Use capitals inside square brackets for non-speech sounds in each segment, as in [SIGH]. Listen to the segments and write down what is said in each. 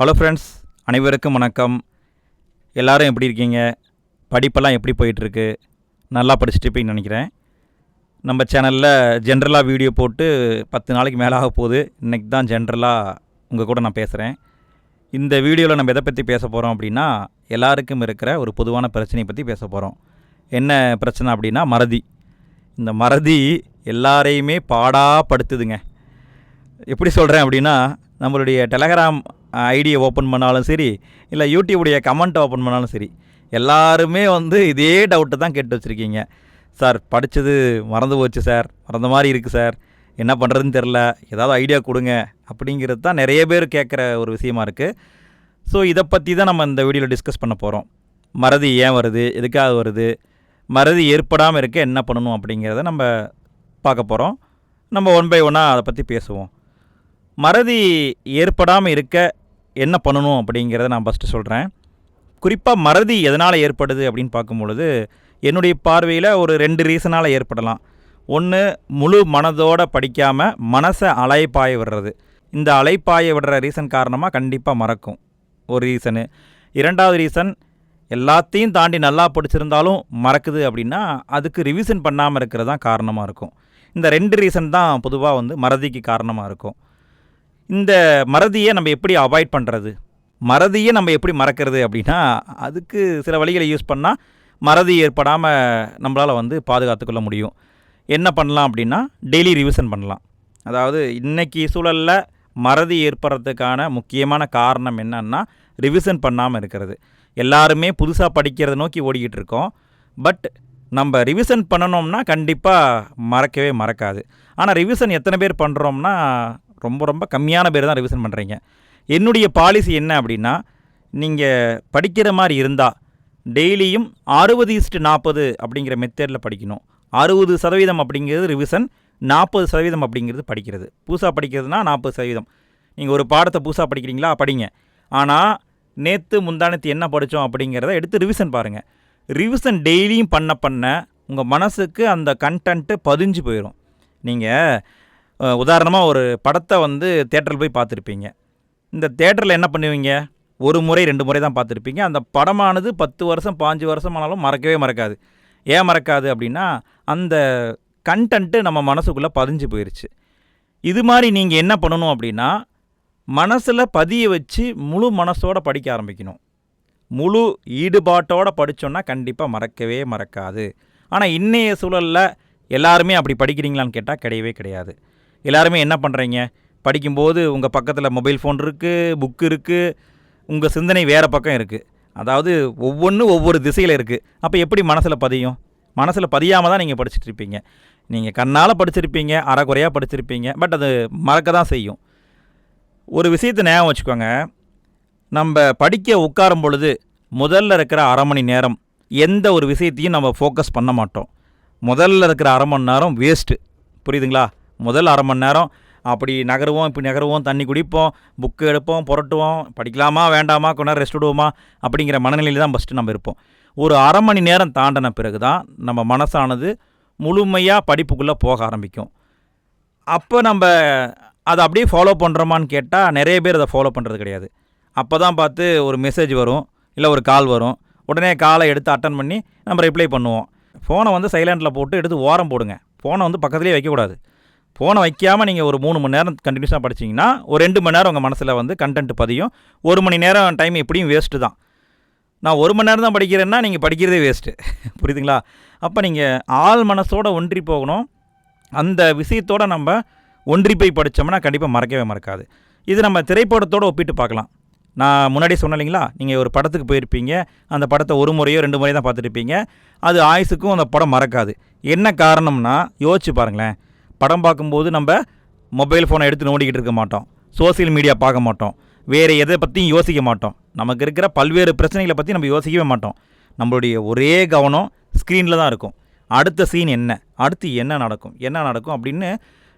Hello friends அனைவருக்கும் வணக்கம். எல்லாரும் எப்படி இருக்கீங்க? படிப்பெல்லாம் எப்படி போயிட்டுருக்கு? நல்லா படிச்சுட்டு நினைக்கிறேன். நம்ம சேனலில் ஜென்ரலாக வீடியோ போட்டு பத்து நாளைக்கு மேலே ஆக போகுது. இன்றைக்கி தான் ஜென்ரலாக உங்கள் கூட நான் பேசுகிறேன் இந்த வீடியோவில் நம்ம எதை பற்றி பேச போகிறோம் அப்படின்னா எல்லாருக்கும் இருக்கிற ஒரு பொதுவான பிரச்சனையை பற்றி பேச போகிறோம் என்ன பிரச்சனை அப்படின்னா மறதி. இந்த மறதி எல்லாரையுமே பாடாப்படுத்துதுங்க எப்படி சொல்கிறேன் அப்படின்னா நம்மளுடைய டெலகிராம் ஐடியை ஓப்பன் பண்ணாலும் சரி இல்லை யூடியூபுடைய கமெண்ட்டை ஓப்பன் பண்ணாலும் சரி எல்லாருமே வந்து இதே டவுட்டை தான் கேட்டு வச்சுருக்கீங்க. சார் படித்தது மறந்து போச்சு சார் மறந்த மாதிரி இருக்குது சார் என்ன பண்ணுறதுன்னு தெரில ஏதாவது ஐடியா கொடுங்க. அப்படிங்கிறது தான் நிறைய பேர் கேட்குற ஒரு விஷயமா இருக்குது ஸோ இதை பற்றி தான் நம்ம இந்த வீடியோவில் டிஸ்கஸ் பண்ண போகிறோம் மறதி ஏன் வருது? எதுக்காக வருது? மறதி ஏற்படாமல் இருக்க என்ன பண்ணணும் அப்படிங்கிறத நம்ம பார்க்க போகிறோம் நம்ம ஒன் பை ஒன்னாக அதை பற்றி பேசுவோம். மறதி ஏற்படாமல் இருக்க என்ன பண்ணணும் அப்படிங்கிறத நான் ஃபஸ்ட்டு சொல்கிறேன் குறிப்பாக மறதி எதனால் ஏற்படுது அப்படின்னு பார்க்கும்பொழுது என்னுடைய பார்வையில் ஒரு ரெண்டு ரீசனால் ஏற்படலாம். ஒன்று முழு மனதோட படிக்காமல் மனசை அலைப்பாய விடுறது. இந்த அலைப்பாய விடுற ரீசன் காரணமாக கண்டிப்பாக மறக்கும். ஒரு ரீசனு இரண்டாவது ரீசன் எல்லாத்தையும் தாண்டி நல்லா படிச்சிருந்தாலும் மறக்குது அப்படின்னா அதுக்கு ரிவிஷன் பண்ணாமல் இருக்கிறது தான் காரணமாக இருக்கும். இந்த ரெண்டு ரீசன் தான் பொதுவாக வந்து மறதிக்கு காரணமாக இருக்கும். இந்த மறதியை நம்ம எப்படி அவாய்ட் பண்ணுறது மறதியை நம்ம எப்படி மறக்கிறது அப்படின்னா அதுக்கு சில வழிகளை யூஸ் பண்ணால் மறதி ஏற்படாமல் நம்மளால் வந்து பாதுகாத்துக்கொள்ள முடியும். என்ன பண்ணலாம் அப்படின்னா டெய்லி ரிவிஷன் பண்ணலாம். அதாவது இன்றைக்கி சூழலில் மறதி ஏற்படுறதுக்கான முக்கியமான காரணம் என்னன்னா ரிவிஷன் பண்ணாமல் இருக்கிறது. எல்லாருமே புதுசாக படிக்கிறத நோக்கி ஓடிக்கிட்டு இருக்கோம். பட் நம்ம ரிவிஷன் பண்ணணும்னா கண்டிப்பாக மறக்கவே மறக்காது. ஆனால் ரிவிஷன் எத்தனை பேர் பண்ணுறோம்னா ரொம்ப ரொம்ப கம்மியான பேர் தான் ரிவிஷன் பண்ணுறீங்க என்னுடைய பாலிசி என்ன அப்படின்னா நீங்கள் படிக்கிற மாதிரி இருந்தால் டெய்லியும் அறுபது இஸ்ட்டு நாற்பது அப்படிங்கிற மெத்தேடில் படிக்கணும். அறுபது சதவீதம் அப்படிங்கிறது ரிவிஷன் நாற்பது சதவீதம் அப்படிங்கிறது படிக்கிறது. புதுசாக படிக்கிறதுனா நாற்பது சதவீதம். நீங்கள் ஒரு பாடத்தை புதுசாக படிக்கிறீங்களா? படிங்க. ஆனால் நேற்று முந்தானத்து என்ன படித்தோம் அப்படிங்கிறத எடுத்து ரிவிஷன் பாருங்கள் ரிவிஷன் டெய்லியும் பண்ண பண்ண உங்கள் மனசுக்கு அந்த கண்டென்ட்டு பதிஞ்சு போயிடும் நீங்கள் உதாரணமாக ஒரு படத்தை வந்து தேட்டரில் போய் பார்த்துருப்பீங்க. இந்த தேட்டரில் என்ன பண்ணுவீங்க? ஒரு முறை ரெண்டு முறை தான் பார்த்துருப்பீங்க. அந்த படமானது பத்து வருஷம் பாஞ்சு வருஷம் ஆனாலும் மறக்கவே மறக்காது. ஏன் மறக்காது அப்படின்னா அந்த கண்டென்ட்டு நம்ம மனசுக்குள்ளே பதிஞ்சு போயிடுச்சு இது மாதிரி நீங்கள் என்ன பண்ணணும் அப்படின்னா மனசில் பதிய வச்சு முழு மனசோட படிக்க ஆரம்பிக்கணும். முழு ஈடுபாட்டோடு படித்தோன்னா கண்டிப்பாக மறக்கவே மறக்காது. ஆனால் இன்றைய சூழலில் எல்லாருமே அப்படி படிக்கிறீங்களான்னு கேட்டால் கிடையவே கிடையாது. எல்லாருமே என்ன பண்ணுறீங்க படிக்கும்போது உங்கள் பக்கத்தில் மொபைல் ஃபோன் இருக்குது புக்கு இருக்குது உங்கள் சிந்தனை வேறு பக்கம் இருக்குது அதாவது ஒவ்வொன்றும் ஒவ்வொரு திசையில் இருக்குது அப்போ எப்படி மனசில் பதியும்? மனசில் பதியாமல் தான் நீங்கள் படிச்சுட்ருப்பீங்க நீங்கள் கண்ணால் படிச்சிருப்பீங்க அறகுறையாக படிச்சிருப்பீங்க பட் அது மறக்க தான் செய்யும். ஒரு விஷயத்தை ஞாபகம் வச்சுக்கோங்க. நம்ம படிக்க உட்காரும் பொழுது முதல்ல இருக்கிற அரை மணி நேரம் எந்த ஒரு விஷயத்தையும் நம்ம ஃபோக்கஸ் பண்ண மாட்டோம். முதல்ல இருக்கிற அரை மணி நேரம் வேஸ்ட்டு புரியுதுங்களா? முதல் அரை மணி நேரம். அப்படி நகருவோம் இப்படி நகருவோம் தண்ணி குடிப்போம் புக்கு எடுப்போம் புரட்டுவோம். படிக்கலாமா வேண்டாமா கொஞ்ச நேரம் ரெஸ்ட் விடுவோமா? அப்படிங்கிற மனநிலையில் தான் ஃபஸ்ட்டு நம்ம இருப்போம். ஒரு அரை மணி நேரம் தாண்டின பிறகு தான் நம்ம மனசானது முழுமையாக படிப்புக்குள்ளே போக ஆரம்பிக்கும். அப்போ நம்ம அதை அப்படியே ஃபாலோ பண்ணுறோமான்னு கேட்டால் நிறைய பேர் அதை ஃபாலோ பண்ணுறது கிடையாது. அப்போ தான் பார்த்து ஒரு மெசேஜ் வரும் இல்லை ஒரு கால் வரும். உடனே காலை எடுத்து அட்டன் பண்ணி நம்ம ரிப்ளை பண்ணுவோம். ஃபோனை வந்து சைலண்டில் போட்டு எடுத்து ஓரம் போடுங்க. ஃபோனை வந்து பக்கத்துலேயே வைக்கக்கூடாது. ஃபோனை வைக்காமல் நீங்கள் ஒரு மூணு மணி நேரம் கண்டினியூஸாக படிச்சீங்கன்னா ஒரு ரெண்டு மணி நேரம் உங்கள் மனசில் வந்து கண்டென்ட் பதியும். ஒரு மணி நேரம் டைம் எப்படியும் வேஸ்ட்டு தான். நான் ஒரு மணி நேரம் தான் படிக்கிறேன்னா நீங்கள் படிக்கிறதே வேஸ்ட்டு [LAUGHS] புரியுதுங்களா? அப்போ நீங்கள் ஆள் மனசோட ஒன்றி போகணும். அந்த விஷயத்தோட நம்ம ஒன்றி போய் படித்தோம்னா கண்டிப்பாக மறக்கவே மறக்காது. இது நம்ம திரைப்படத்தோடு ஒப்பிட்டு பார்க்கலாம். நான் முன்னாடி சொன்னேன் இல்லைங்களா? நீங்கள் ஒரு படத்துக்கு போயிருப்பீங்க. அந்த படத்தை ஒரு முறையோ ரெண்டு முறையோ தான் பார்த்துருப்பீங்க அது ஆயுசுக்கும் அந்த படம் மறக்காது. என்ன காரணம்னா யோசிச்சு பாருங்களேன். படம் பார்க்கும்போது நம்ம மொபைல் ஃபோனை எடுத்து நோண்டிக்கிட்டு இருக்க மாட்டோம். சோசியல் மீடியா பார்க்க மாட்டோம். வேறு எதை பற்றியும் யோசிக்க மாட்டோம். நமக்கு இருக்கிற பல்வேறு பிரச்சனைகளை பற்றி நம்ம யோசிக்கவே மாட்டோம். நம்மளுடைய ஒரே கவனம் ஸ்க்ரீனில் தான் இருக்கும். அடுத்த சீன் என்ன? அடுத்து என்ன நடக்கும்? என்ன நடக்கும் அப்படின்னு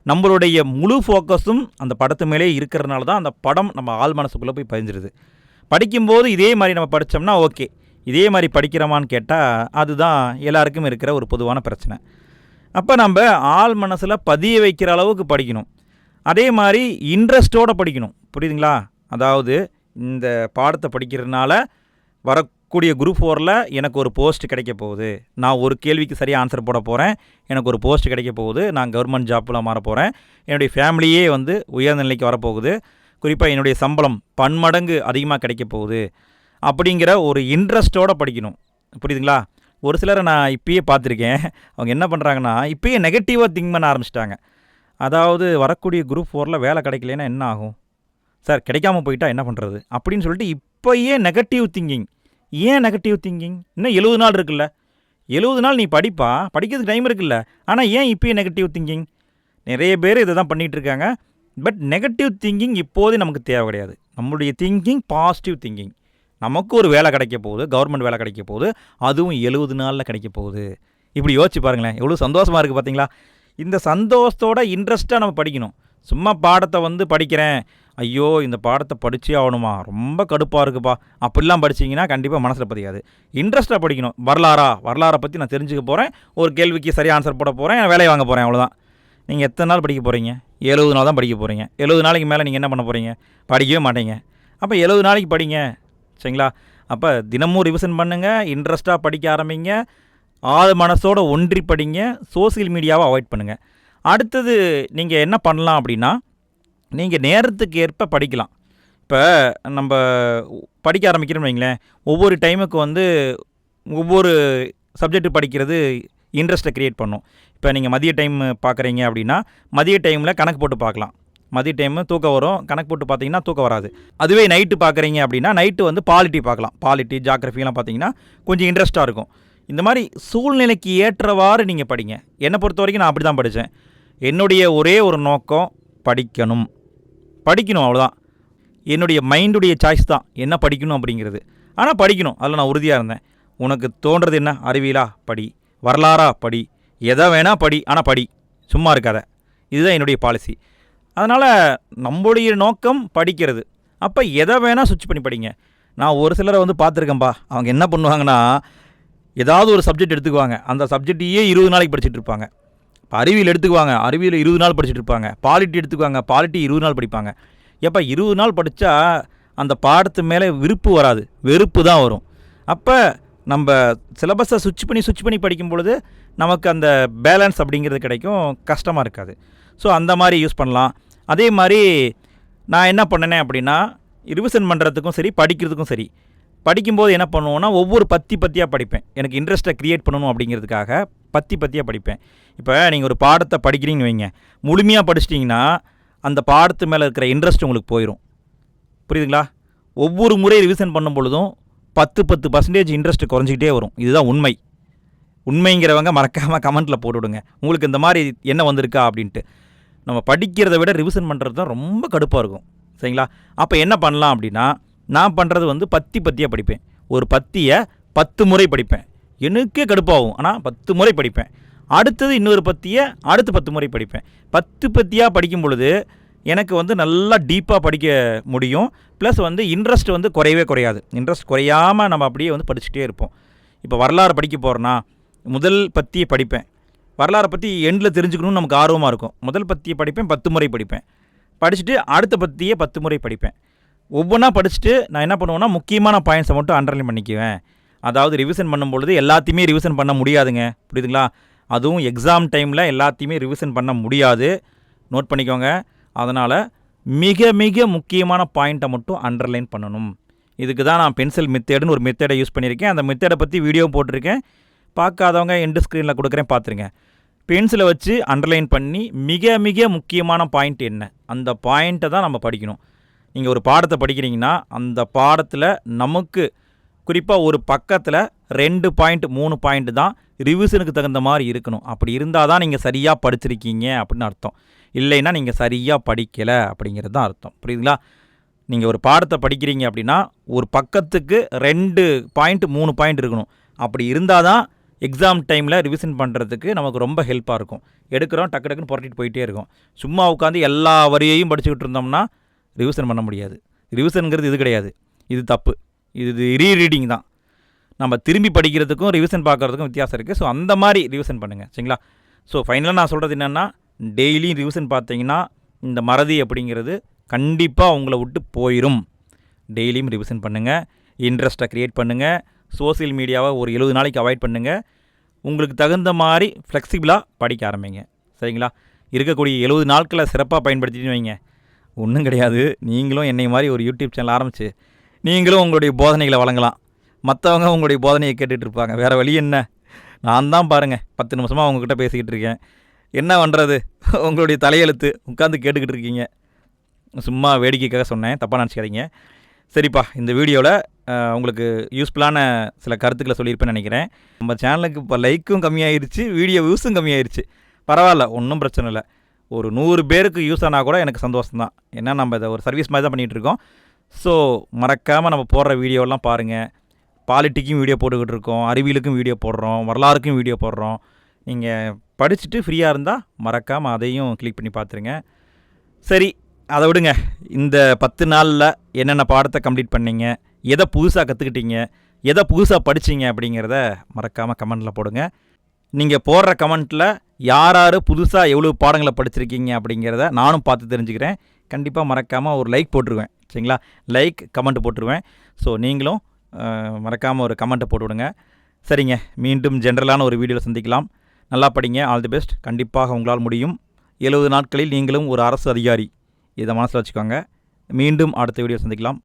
நம்மளுடைய முழு ஃபோக்கஸும் அந்த படத்து மேலே இருக்கிறதுனால தான் அந்த படம் நம்ம ஆள் மனசுக்குள்ளே போய் பதிஞ்சிருது. படிக்கும்போது இதே மாதிரி நம்ம படித்தோம்னா ஓகே இதே மாதிரி படிக்கிறோமான்னு கேட்டால் அதுதான் எல்லாருக்கும் இருக்கிற ஒரு பொதுவான பிரச்சனை. அப்போ நம்ம ஆள் மனசில் பதிய வைக்கிற அளவுக்கு படிக்கணும். அதே மாதிரி இன்ட்ரெஸ்ட்டோடு படிக்கணும். புரியுதுங்களா? அதாவது இந்த பாடத்தை படிக்கிறதுனால வரக்கூடிய குரூப் ஃபோரில் எனக்கு ஒரு போஸ்ட் கிடைக்க போகுது. நான் ஒரு கேள்விக்கு சரியாக ஆன்சர் போட போகிறேன் எனக்கு ஒரு போஸ்ட் கிடைக்க போகுது. நான் கவர்மெண்ட் ஜாப்பில் மாற போகிறேன் என்னுடைய ஃபேமிலியே வந்து உயர்ந்த நிலைக்கு வரப்போகுது குறிப்பாக என்னுடைய சம்பளம் பன்மடங்கு அதிகமாக கிடைக்க போகுது. அப்படிங்கிற ஒரு இன்ட்ரெஸ்ட்டோடு படிக்கணும். புரியுதுங்களா? ஒரு சிலரை நான் இப்பயே பார்த்துருக்கேன். அவங்க என்ன பண்ணுறாங்கன்னா இப்பயே நெகட்டிவாக திங்க் பண்ண ஆரம்பிச்சிட்டாங்க. அதாவது வரக்கூடிய குரூப் ஃபோரில் வேலை கிடைக்கலன்னா என்ன ஆகும்? சார் கிடைக்காம போயிட்டா என்ன பண்ணுறது அப்படின்னு சொல்லிட்டு இப்போயே நெகட்டிவ் திங்கிங் ஏன் நெகட்டிவ் திங்கிங் இன்னும் எழுபது நாள் இருக்குல்ல. எழுபது நாள் நீ படிப்பா படிக்கிறதுக்கு டைம் இருக்குல்ல. ஆனால் ஏன் இப்போயே நெகட்டிவ் திங்கிங் நிறைய பேர் இதை தான் பண்ணிகிட்டு இருக்காங்க. பட் நெகட்டிவ் திங்கிங் இப்போதே நமக்கு தேவை கிடையாது. நம்மளுடைய திங்கிங் பாசிட்டிவ் திங்கிங் நமக்கு ஒரு வேலை கிடைக்க போகுது கவர்மெண்ட் வேலை கிடைக்க போகுது அதுவும் எழுபது நாளில் கிடைக்க போகுது. இப்படி யோசிச்சு பாருங்களேன் எவ்வளோ சந்தோஷமாக இருக்குது பார்த்தீங்களா இந்த சந்தோஷத்தோட இன்ட்ரெஸ்ட்டாக நம்ம படிக்கணும். சும்மா பாடத்தை வந்து படிக்கிறேன். ஐயோ இந்த பாடத்தை படித்தே ஆகணுமா? ரொம்ப கடுப்பாக இருக்குப்பா. அப்படிலாம் படிச்சீங்கன்னா கண்டிப்பாக மனசில் பதியாது. இன்ட்ரெஸ்ட்டாக படிக்கணும். வரலாறா? வரலாறை பற்றி நான் தெரிஞ்சுக்க போகிறேன் ஒரு கேள்விக்கு சரியாக ஆன்சர் போட போகிறேன் வேலையை வாங்க போகிறேன் அவ்வளோதான் நீங்கள் எத்தனை நாள் படிக்க போகிறீங்க எழுபது நாள் தான் படிக்க போகிறீங்க எழுபது நாளைக்கு மேலே நீங்கள் என்ன பண்ண போகிறீங்க படிக்கவே மாட்டீங்க. அப்போ எழுபது நாளைக்கு படிங்க. சரிங்களா? அப்போ தினமும் ரிவிஷன் பண்ணுங்கள் இன்ட்ரெஸ்ட்டாக படிக்க ஆரம்பிங்க ஆள் மனசோட ஒன்றி படிங்க சோசியல் மீடியாவை அவாய்ட் பண்ணுங்கள் அடுத்தது நீங்கள் என்ன பண்ணலாம் அப்படின்னா நீங்கள் நேரத்துக்கு ஏற்ப படிக்கலாம். இப்போ நம்ம படிக்க ஆரம்பிக்கிறோம்னு வைங்களேன் ஒவ்வொரு டைமுக்கு வந்து ஒவ்வொரு சப்ஜெக்ட் படிக்கிறது இன்ட்ரெஸ்ட்டை க்ரியேட் பண்ணும். இப்போ நீங்கள் மதிய டைம் பார்க்குறீங்க அப்படின்னா மதிய டைமில் கணக்கு போட்டு பார்க்கலாம். மதிய டைமு தூக்கம் வரும். கணக்கு போட்டு பார்த்தீங்கன்னா தூக்கம் வராது. அதுவே நைட்டு பார்க்குறீங்க அப்படின்னா நைட்டு வந்து பாலிட்டி பார்க்கலாம். பாலிட்டி ஜாகிரஃபிலாம் பார்த்தீங்கன்னா கொஞ்சம் இன்ட்ரெஸ்ட்டாக இருக்கும். இந்த மாதிரி சூழ்நிலைக்கு ஏற்றவாறு நீங்கள் படிங்க. என்னை பொறுத்த வரைக்கும் நான் அப்படி தான் படித்தேன் என்னுடைய ஒரே ஒரு நோக்கம் படிக்கணும். படிக்கணும் அவ்வளோதான் என்னுடைய மைண்டுடைய சாய்ஸ் தான். என்ன படிக்கணும் அப்படிங்கிறது. ஆனால் படிக்கணும். அதில் நான் உறுதியாக இருந்தேன். உனக்கு தோன்றது என்ன? அறிவியலா படி. வரலாறா படி. எதை வேணால் படி. ஆனால் படி. சும்மா இருக்காத. இதுதான் என்னுடைய பாலிசி அதனால் நம்முடைய நோக்கம் படிக்கிறது. அப்போ எதை வேணால் சுவிட்ச் பண்ணி படிங்க. நான் ஒரு சிலரை வந்து பார்த்துருக்கேன்ப்பா அவங்க என்ன பண்ணுவாங்கன்னா ஏதாவது ஒரு சப்ஜெக்ட் எடுத்துக்குவாங்க. அந்த சப்ஜெக்டையே இருபது நாளைக்கு படிச்சுட்டு இருப்பாங்க. இப்போ அறிவியல் எடுத்துக்குவாங்க. அறிவியல் இருபது நாள் படிச்சுட்டு இருப்பாங்க. பாலிட்டி எடுத்துக்குவாங்க. பாலிட்டி இருபது நாள் படிப்பாங்க. எப்போ இருபது நாள் படித்தா அந்த பாடத்து மேலே விருப்பு வராது. வெறுப்பு தான் வரும். அப்போ நம்ம சிலபஸை சுவிட்ச் பண்ணி சுவிட்ச் பண்ணி படிக்கும் பொழுது நமக்கு அந்த பேலன்ஸ் அப்படிங்கிறது கிடைக்கும். கஷ்டமாக இருக்காது. ஸோ அந்த மாதிரி யூஸ் பண்ணலாம். அதே மாதிரி நான் என்ன பண்ணினேன் அப்படின்னா ரிவிஷன் பண்ணுறதுக்கும் சரி படிக்கிறதுக்கும் சரி படிக்கும்போது என்ன பண்ணுவோன்னா ஒவ்வொரு பத்தி பத்தியாக படிப்பேன். எனக்கு இன்ட்ரெஸ்ட்டை க்ரியேட் பண்ணணும் அப்படிங்கிறதுக்காக பத்தி பத்தியாக படிப்பேன். இப்போ நீங்கள் ஒரு பாடத்தை படிக்கிறீங்கன்னு வைங்க. முழுமையாக படிச்சிட்டிங்கன்னா அந்த பாடத்து மேலே இருக்கிற இன்ட்ரெஸ்ட் உங்களுக்கு போயிடும் புரியுதுங்களா? ஒவ்வொரு முறை ரிவிஷன் பண்ணும் பொழுதும் பத்து பத்து பர்சன்டேஜ் இன்ட்ரெஸ்ட் குறைஞ்சிக்கிட்டே வரும். இதுதான் உண்மை. உண்மைங்கிறவங்க மறக்காமல் கமெண்ட்டில் போட்டுவிடுங்க. உங்களுக்கு இந்த மாதிரி என்ன வந்திருக்கா அப்படின்ட்டு. நம்ம படிக்கிறத விட ரிவிஷன் பண்ணுறது தான் ரொம்ப கடுப்பாக இருக்கும். சரிங்களா? அப்போ என்ன பண்ணலாம் அப்படின்னா நான் பண்ணுறது வந்து பத்தி பத்தியாக படிப்பேன். ஒரு பத்தியை பத்து முறை படிப்பேன். எனக்கே கடுப்பாகும். ஆனால் பத்து முறை படிப்பேன். அடுத்தது இன்னொரு பத்தியை அடுத்து பத்து முறை படிப்பேன். பத்து பத்தியாக படிக்கும் பொழுது எனக்கு வந்து நல்லா டீப்பாக படிக்க முடியும். ப்ளஸ் வந்து இன்ட்ரெஸ்ட் வந்து குறையவே குறையாது. இன்ட்ரெஸ்ட் குறையாமல் நம்ம அப்படியே வந்து படிச்சுட்டே இருப்போம். இப்போ வரலாறு படிக்க போகிறோன்னா முதல் பத்தியை படிப்பேன். வரலாறை பற்றி எண்டில் தெரிஞ்சுக்கணும்னு நமக்கு ஆர்வமாக இருக்கும். முதல் பத்தியை படிப்பேன் பத்து முறை படிப்பேன். படிச்சுட்டு அடுத்த பத்தியை பத்து முறை படிப்பேன். ஒவ்வொன்றா படிச்சுட்டு நான் என்ன பண்ணுவேன்னா முக்கியமான பாயிண்ட்ஸை மட்டும் அண்டர்லைன் பண்ணிக்குவேன். அதாவது ரிவிஷன் பண்ணும்பொழுது எல்லாத்தையுமே ரிவிஷன் பண்ண முடியாதுங்க. புரியுதுங்களா? அதுவும் எக்ஸாம் டைமில் எல்லாத்தையுமே ரிவிஷன் பண்ண முடியாது. நோட் பண்ணிக்கோங்க. அதனால் மிக மிக முக்கியமான பாயிண்ட்டை மட்டும் அண்டர்லைன் பண்ணணும். இதுக்கு தான் நான் பென்சில் மெத்தேடுன்னு ஒரு மெத்தேடை யூஸ் பண்ணியிருக்கேன். அந்த மெத்தேடை பற்றி வீடியோ போட்டிருக்கேன். பார்க்காதவங்க எண்டு ஸ்க்ரீனில் கொடுக்குறேன் பார்த்துருங்க. பென்சிலை வச்சு அண்டர்லைன் பண்ணி மிக மிக முக்கியமான பாயிண்ட் என்ன? அந்த பாயிண்ட்டை தான் நம்ம படிக்கணும். நீங்கள் ஒரு பாடத்தை படிக்கிறீங்கன்னா அந்த பாடத்தில் நமக்கு குறிப்பாக ஒரு பக்கத்தில் ரெண்டு பாயிண்ட் மூணு பாயிண்ட் தான் ரிவிஷனுக்கு தகுந்த மாதிரி இருக்கணும். அப்படி இருந்தால் தான் நீங்கள் சரியாக படிச்சிருக்கீங்க அப்படின்னு அர்த்தம். இல்லைன்னா நீங்கள் சரியாக படிக்கலை அப்படிங்கிறது தான் அர்த்தம். புரியுதுங்களா? நீங்கள் ஒரு பாடத்தை படிக்கிறீங்க அப்படின்னா ஒரு பக்கத்துக்கு ரெண்டு பாயிண்ட் மூணு பாயிண்ட் இருக்கணும். அப்படி இருந்தால் தான் எக்ஸாம் டைமில் ரிவிஷன் பண்ணுறதுக்கு நமக்கு ரொம்ப ஹெல்ப்பாக இருக்கும். எடுக்கிறோம் டக்கு டக்குன்னு புரட்டிட்டு போயிட்டே இருக்கும். சும்மா உட்காந்து எல்லா வரியையும் படிச்சுக்கிட்டு இருந்தோம்னா ரிவிஷன் பண்ண முடியாது. ரிவிஷனுங்கிறது இது கிடையாது. இது தப்பு. இது ரீ ரீடிங் தான். நம்ம திரும்பி படிக்கிறதுக்கும் ரிவிஷன் பார்க்குறதுக்கும் வித்தியாசம் இருக்குது ஸோ அந்த மாதிரி ரிவிஷன் பண்ணுங்கள் சரிங்களா? ஸோ ஃபைனலாக நான் சொல்கிறது என்னென்னா டெய்லியும் ரிவிஷன் பார்த்தீங்கன்னா இந்த மறதி அப்படிங்கிறது கண்டிப்பாக உங்களை விட்டு போயிடும் டெய்லியும் ரிவிஷன் பண்ணுங்கள் இன்ட்ரெஸ்ட்டை க்ரியேட் பண்ணுங்கள் சோஷியல் மீடியாவை ஒரு எழுபது நாளைக்கு அவாய்ட் பண்ணுங்கள் உங்களுக்கு தகுந்த மாதிரி ஃப்ளெக்சிபிளாக படிக்க ஆரம்பிங்க. சரிங்களா? இருக்கக்கூடிய எழுபது நாட்களை சிறப்பாக பயன்படுத்திட்டு வைங்க. ஒன்றும் கிடையாது. நீங்களும் என்னை மாதிரி ஒரு யூடியூப் சேனல் ஆரம்பித்து நீங்களும் உங்களுடைய போதனைகளை வழங்கலாம். மற்றவங்க உங்களுடைய போதனையை கேட்டுகிட்டு இருப்பாங்க. வேறு வழி என்ன? நான் தான் பாருங்கள் பத்து நிமிஷமாக உங்ககிட்ட பேசிக்கிட்டு இருக்கேன். என்ன பண்ணுறது உங்களுடைய தலையெழுத்து உட்காந்து கேட்டுக்கிட்டு இருக்கீங்க. சும்மா வேடிக்கைக்காக சொன்னேன். தப்பாக நினச்சிக்காதீங்க. சரிப்பா இந்த வீடியோவில் உங்களுக்கு யூஸ்ஃபுல்லான சில கருத்துக்களை சொல்லியிருப்பேன்னு நினைக்கிறேன். நம்ம சேனலுக்கு இப்போ லைக்கும் கம்மியாயிருச்சு வீடியோ வியூஸும் கம்மியாயிருச்சு. பரவாயில்ல ஒன்றும் பிரச்சனை இல்லை. ஒரு நூறு பேருக்கு யூஸ் ஆனால் கூட எனக்கு சந்தோஷம் தான் ஏன்னா நம்ம இதை ஒரு சர்வீஸ் மாதிரி தான் பண்ணிகிட்ருக்கோம் ஸோ மறக்காமல் நம்ம போடுற வீடியோலாம் பாருங்கள் பாலிட்டிக்கும் வீடியோ போட்டுக்கிட்டு இருக்கோம். அறிவியலுக்கும் வீடியோ போடுறோம். வரலாறுக்கும் வீடியோ போடுறோம். நீங்கள் படிச்சுட்டு ஃப்ரீயாக இருந்தால் மறக்காமல் அதையும் கிளிக் பண்ணி பார்த்துருங்க சரி அதை விடுங்க. இந்த பத்து நாளில் என்னென்ன பாடத்தை கம்ப்ளீட் பண்ணீங்க? எதை புதுசாக கற்றுக்கிட்டீங்க எதை புதுசாக படிச்சீங்க அப்படிங்கிறத மறக்காமல் கமெண்ட்டில் போடுங்க. நீங்கள் போடுற கமெண்ட்டில் யார் யார் புதுசாக எவ்வளோ பாடங்களை படிச்சிருக்கீங்க அப்படிங்கிறத நானும் பார்த்து தெரிஞ்சுக்கிறேன். கண்டிப்பாக மறக்காமல் ஒரு லைக் போட்டுருவேன். சரிங்களா? லைக் கமெண்ட் போட்டுருவேன். ஸோ நீங்களும் மறக்காமல் ஒரு கமெண்ட்டை போட்டு விடுங்க சரிங்க. மீண்டும் ஜென்ரலான ஒரு வீடியோவில் சந்திக்கலாம். நல்லா படிங்க. ஆல் தி பெஸ்ட் கண்டிப்பாக உங்களால் முடியும். எழுபது நாட்களில் நீங்களும் ஒரு அரசு அதிகாரி. இதை மனசில் வச்சுக்கோங்க. மீண்டும் அடுத்த வீடியோ சந்திக்கலாம்.